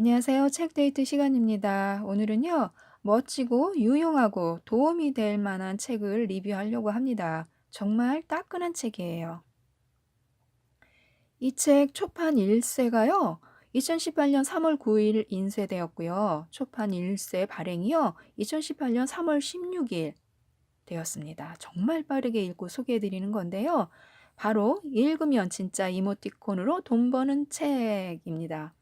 안녕하세요. 책 데이트 시간입니다. 오늘은요, 멋지고 유용하고 도움이 될 만한 책을 리뷰하려고 합니다. 정말 따끈한 책이에요. 이 책 초판 1세가요, 2018년 3월 9일 인쇄되었고요. 초판 1세 발행이요, 2018년 3월 16일 되었습니다. 정말 빠르게 읽고 소개해 드리는 건데요. 바로 읽으면 진짜 이모티콘으로 돈 버는 책입니다.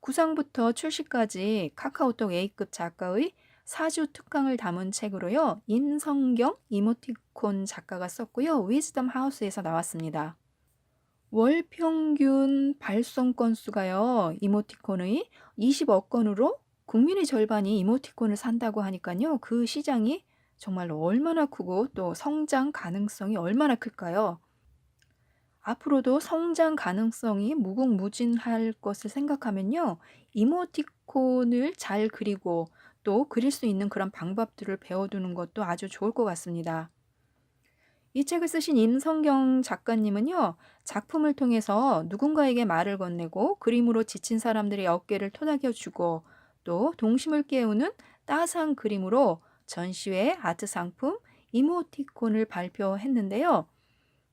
구상부터 출시까지 카카오톡 A급 작가의 사주 특강을 담은 책으로요. 임성경 이모티콘 작가가 썼고요. 위즈덤 하우스에서 나왔습니다. 월 평균 발송 건수가요. 이모티콘의 20억 건으로 국민의 절반이 이모티콘을 산다고 하니까요. 그 시장이 정말로 얼마나 크고 또 성장 가능성이 얼마나 클까요? 앞으로도 성장 가능성이 무궁무진할 것을 생각하면요. 이모티콘을 잘 그리고 또 그릴 수 있는 그런 방법들을 배워두는 것도 아주 좋을 것 같습니다. 이 책을 쓰신 임성경 작가님은요, 작품을 통해서 누군가에게 말을 건네고 그림으로 지친 사람들의 어깨를 토닥여주고 또 동심을 깨우는 따스한 그림으로 전시회 아트 상품 이모티콘을 발표했는데요.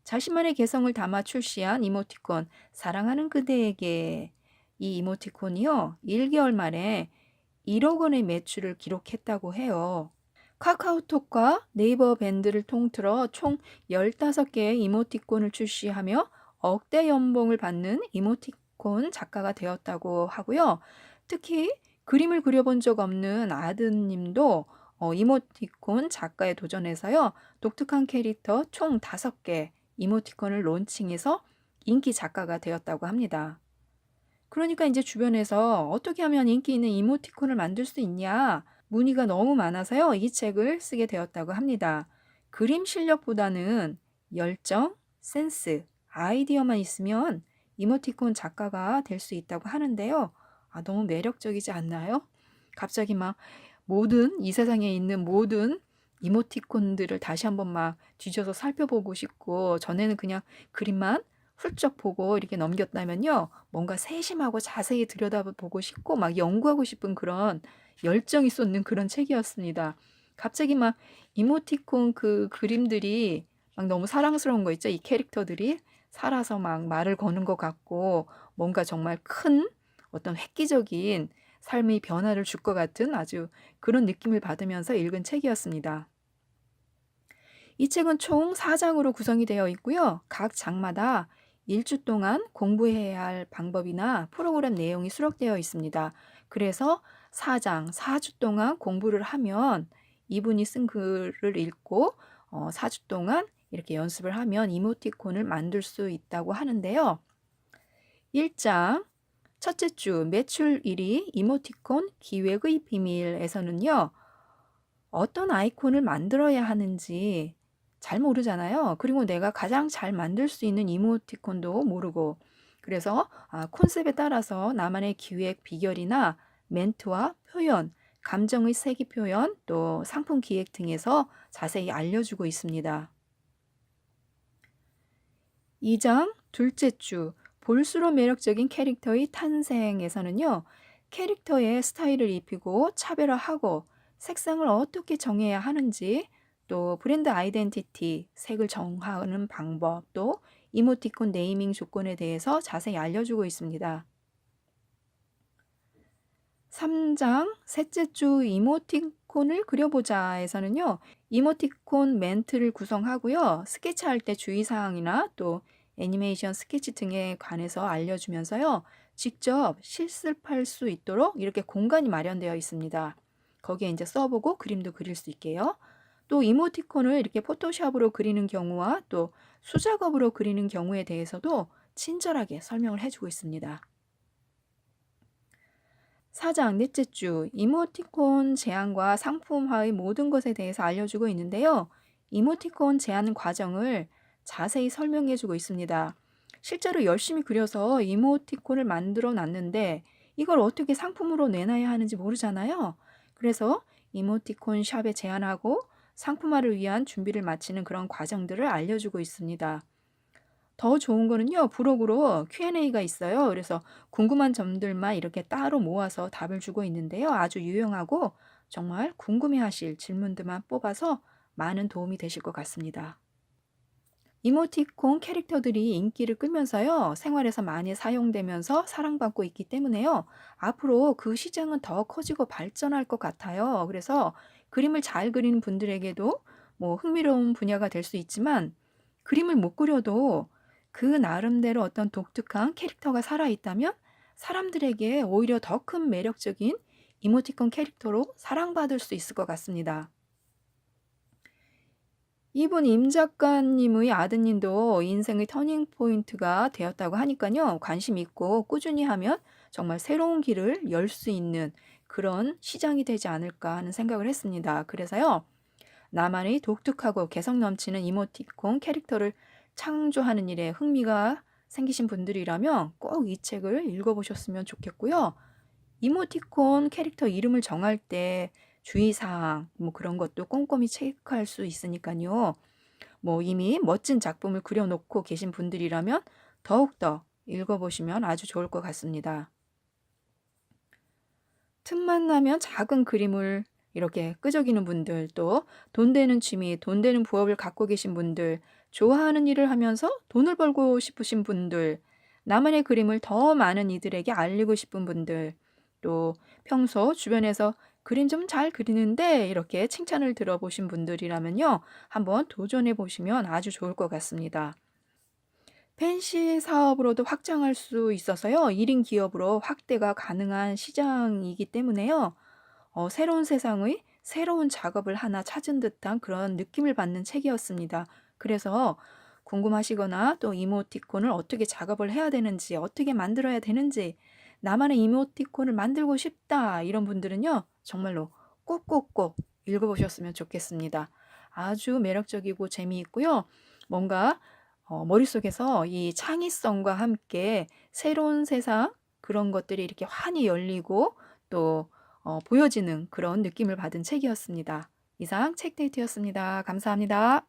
자신만의 개성을 담아 출시한 이모티콘 사랑하는 그대에게 이 이모티콘이요 1개월 만에 1억 원의 매출을 기록했다고 해요. 카카오톡과 네이버 밴드를 통틀어 총 15개의 이모티콘을 출시하며 억대 연봉을 받는 이모티콘 작가가 되었다고 하고요. 특히 그림을 그려본 적 없는 아드님도 어, 이모티콘 작가에 도전해서요. 독특한 캐릭터 총 5개 이모티콘을 론칭해서 인기 작가가 되었다고 합니다. 그러니까 이제 주변에서 어떻게 하면 인기 있는 이모티콘을 만들 수 있냐 문의가 너무 많아서요. 이 책을 쓰게 되었다고 합니다. 그림 실력보다는 열정, 센스, 아이디어만 있으면 이모티콘 작가가 될 수 있다고 하는데요. 아, 너무 매력적이지 않나요? 갑자기 막 모든 이 세상에 있는 모든 이모티콘들을 다시 한번 막 뒤져서 살펴보고 싶고 전에는 그냥 그림만 훌쩍 보고 이렇게 넘겼다면요. 뭔가 세심하고 자세히 들여다보고 싶고 막 연구하고 싶은 그런 열정이 쏟는 그런 책이었습니다. 갑자기 막 이모티콘 그 그림들이 막 너무 사랑스러운 거 있죠. 이 캐릭터들이 살아서 막 말을 거는 것 같고 뭔가 정말 큰 어떤 획기적인 삶의 변화를 줄 것 같은 아주 그런 느낌을 받으면서 읽은 책이었습니다. 이 책은 총 4장으로 구성이 되어 있고요. 각 장마다 일주 동안 공부해야 할 방법이나 프로그램 내용이 수록되어 있습니다. 그래서 4장, 4주 동안 공부를 하면 이분이 쓴 글을 읽고 어, 4주 동안 이렇게 연습을 하면 이모티콘을 만들 수 있다고 하는데요. 1장 첫째 주 매출 1위 이모티콘 기획의 비밀에서는요. 어떤 아이콘을 만들어야 하는지 잘 모르잖아요. 그리고 내가 가장 잘 만들 수 있는 이모티콘도 모르고 그래서 아, 콘셉트에 따라서 나만의 기획 비결이나 멘트와 표현, 감정의 세기 표현, 또 상품 기획 등에서 자세히 알려주고 있습니다. 2장 둘째 주 볼수록 매력적인 캐릭터의 탄생에서는요. 캐릭터의 스타일을 입히고 차별화하고 색상을 어떻게 정해야 하는지 또 브랜드 아이덴티티, 색을 정하는 방법, 또 이모티콘 네이밍 조건에 대해서 자세히 알려주고 있습니다. 3장 셋째 주 이모티콘을 그려보자에서는요. 이모티콘 멘트를 구성하고요. 스케치할 때 주의사항이나 또 애니메이션 스케치 등에 관해서 알려주면서요. 직접 실습할 수 있도록 이렇게 공간이 마련되어 있습니다. 거기에 이제 써보고 그림도 그릴 수 있게요. 또 이모티콘을 이렇게 포토샵으로 그리는 경우와 또 수작업으로 그리는 경우에 대해서도 친절하게 설명을 해주고 있습니다. 4장 넷째 주 이모티콘 제안과 상품화의 모든 것에 대해서 알려주고 있는데요. 이모티콘 제안 과정을 자세히 설명해주고 있습니다. 실제로 열심히 그려서 이모티콘을 만들어 놨는데 이걸 어떻게 상품으로 내놔야 하는지 모르잖아요. 그래서 이모티콘 샵에 제안하고 상품화를 위한 준비를 마치는 그런 과정들을 알려주고 있습니다. 더 좋은 거는요. 부록으로 Q&A가 있어요. 그래서 궁금한 점들만 이렇게 따로 모아서 답을 주고 있는데요. 아주 유용하고 정말 궁금해 하실 질문들만 뽑아서 많은 도움이 되실 것 같습니다. 이모티콘 캐릭터들이 인기를 끌면서요. 생활에서 많이 사용되면서 사랑받고 있기 때문에요. 앞으로 그 시장은 더 커지고 발전할 것 같아요. 그래서 그림을 잘 그리는 분들에게도 뭐 흥미로운 분야가 될 수 있지만 그림을 못 그려도 그 나름대로 어떤 독특한 캐릭터가 살아있다면 사람들에게 오히려 더 큰 매력적인 이모티콘 캐릭터로 사랑받을 수 있을 것 같습니다. 이분 임 작가님의 아드님도 인생의 터닝 포인트가 되었다고 하니까요. 관심 있고 꾸준히 하면 정말 새로운 길을 열 수 있는 그런 시장이 되지 않을까 하는 생각을 했습니다. 그래서요. 나만의 독특하고 개성 넘치는 이모티콘 캐릭터를 창조하는 일에 흥미가 생기신 분들이라면 꼭 이 책을 읽어보셨으면 좋겠고요. 이모티콘 캐릭터 이름을 정할 때 주의사항, 뭐 그런 것도 꼼꼼히 체크할 수 있으니까요. 뭐 이미 멋진 작품을 그려놓고 계신 분들이라면 더욱더 읽어보시면 아주 좋을 것 같습니다. 틈만 나면 작은 그림을 이렇게 끄적이는 분들, 또 돈 되는 취미, 돈 되는 부업을 갖고 계신 분들, 좋아하는 일을 하면서 돈을 벌고 싶으신 분들, 나만의 그림을 더 많은 이들에게 알리고 싶은 분들, 또 평소 주변에서 그림 좀 잘 그리는데 이렇게 칭찬을 들어보신 분들이라면요. 한번 도전해 보시면 아주 좋을 것 같습니다. 펜시 사업으로도 확장할 수 있어서요. 1인 기업으로 확대가 가능한 시장이기 때문에요. 어, 새로운 세상의 새로운 작업을 하나 찾은 듯한 그런 느낌을 받는 책이었습니다. 그래서 궁금하시거나 또 이모티콘을 어떻게 작업을 해야 되는지, 어떻게 만들어야 되는지, 나만의 이모티콘을 만들고 싶다 이런 분들은요. 정말로 꼭꼭꼭 읽어보셨으면 좋겠습니다. 아주 매력적이고 재미있고요. 뭔가 어, 머릿속에서 이 창의성과 함께 새로운 세상 그런 것들이 이렇게 환히 열리고 또 어, 보여지는 그런 느낌을 받은 책이었습니다. 이상 책데이트였습니다. 감사합니다.